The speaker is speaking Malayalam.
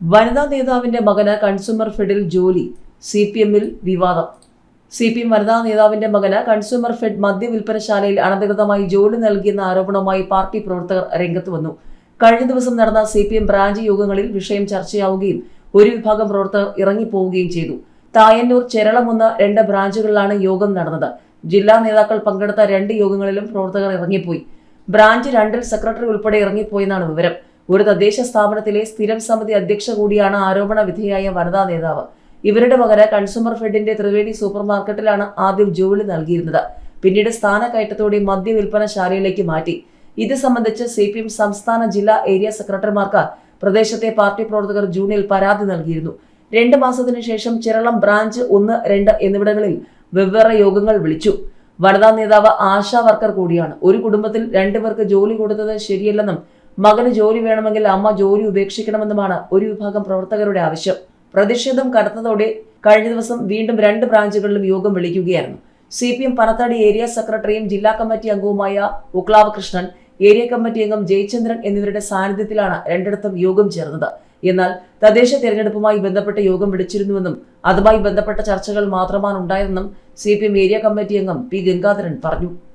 വനിതാ നേതാവിന്റെ മകന് കൺസ്യൂമർ ഫെഡിൽ ജോലി സി പി എമ്മിൽ വിവാദം. സി പി എം വനിതാ നേതാവിന്റെ മകന് കൺസ്യൂമർ ഫെഡ് മദ്യവിൽപ്പനശാലയിൽ അനധികൃതമായി ജോലി നൽകിയെന്ന ആരോപണവുമായി പാർട്ടി പ്രവർത്തകർ രംഗത്ത് വന്നു. കഴിഞ്ഞ ദിവസം നടന്ന സി പി എം ബ്രാഞ്ച് യോഗങ്ങളിൽ വിഷയം ചർച്ചയാവുകയും ഒരു വിഭാഗം പ്രവർത്തകർ ഇറങ്ങിപ്പോവുകയും ചെയ്തു. തായന്നൂർ ചെരളമുന്ന രണ്ട് ബ്രാഞ്ചുകളിലാണ് യോഗം നടന്നത്. ജില്ലാ നേതാക്കൾ പങ്കെടുത്ത രണ്ട് യോഗങ്ങളിലും പ്രവർത്തകർ ഇറങ്ങിപ്പോയി. ബ്രാഞ്ച് രണ്ടിൽ സെക്രട്ടറി ഉൾപ്പെടെ ഇറങ്ങിപ്പോയെന്നാണ് വിവരം. ഒരു തദ്ദേശ സ്ഥാപനത്തിലെ സ്ഥിരം സമിതി അധ്യക്ഷ കൂടിയാണ് ആരോപണ വിധേയായ വനിതാ നേതാവ്. ഇവരുടെ പകരം കൺസ്യൂമർ ഫെഡിന്റെ ത്രിവേണി സൂപ്പർ മാർക്കറ്റിലാണ് ആദ്യം ജോലി നൽകിയിരുന്നത്. പിന്നീട് സ്ഥാനക്കയറ്റത്തോടെ മദ്യ വിൽപ്പനശാലയിലേക്ക് മാറ്റി. ഇത് സംബന്ധിച്ച് സി പി എം സംസ്ഥാന ജില്ലാ ഏരിയ സെക്രട്ടറിമാർക്ക് പ്രദേശത്തെ പാർട്ടി പ്രവർത്തകർ ജൂണിൽ പരാതി നൽകിയിരുന്നു. രണ്ട് മാസത്തിനു ശേഷം ചിരളം ബ്രാഞ്ച് ഒന്ന് രണ്ട് എന്നിവിടങ്ങളിൽ വെവ്വേറെ യോഗങ്ങൾ വിളിച്ചു. വനിതാ നേതാവ് ആശാ വർക്കർ കൂടിയാണ്. ഒരു കുടുംബത്തിൽ രണ്ടുപേർക്ക് ജോലി കൊടുത്തത് ശരിയല്ലെന്നും മകന് ജോലി വേണമെങ്കിൽ അമ്മ ജോലി ഉപേക്ഷിക്കണമെന്നുമാണ് ഒരു വിഭാഗം പ്രവർത്തകരുടെ ആവശ്യം. പ്രതിഷേധം കടന്നതോടെ കഴിഞ്ഞ ദിവസം വീണ്ടും രണ്ട് ബ്രാഞ്ചുകളിലും യോഗം വിളിക്കുകയായിരുന്നു. C P M Panathady area സെക്രട്ടറിയും ജില്ലാ കമ്മിറ്റി അംഗവുമായ ഉക്ലാവ് കൃഷ്ണൻ ഏരിയ കമ്മിറ്റി അംഗം ജയചന്ദ്രൻ എന്നിവരുടെ സാന്നിധ്യത്തിലാണ് രണ്ടിടത്തും യോഗം ചേർന്നത്. എന്നാൽ തദ്ദേശ തെരഞ്ഞെടുപ്പുമായി ബന്ധപ്പെട്ട യോഗം വിളിച്ചിരുന്നുവെന്നും അതുമായി ബന്ധപ്പെട്ട ചർച്ചകൾ മാത്രമാണ് ഉണ്ടായതെന്നും സി ഏരിയ കമ്മിറ്റി അംഗം പി ഗംഗാധരൻ പറഞ്ഞു.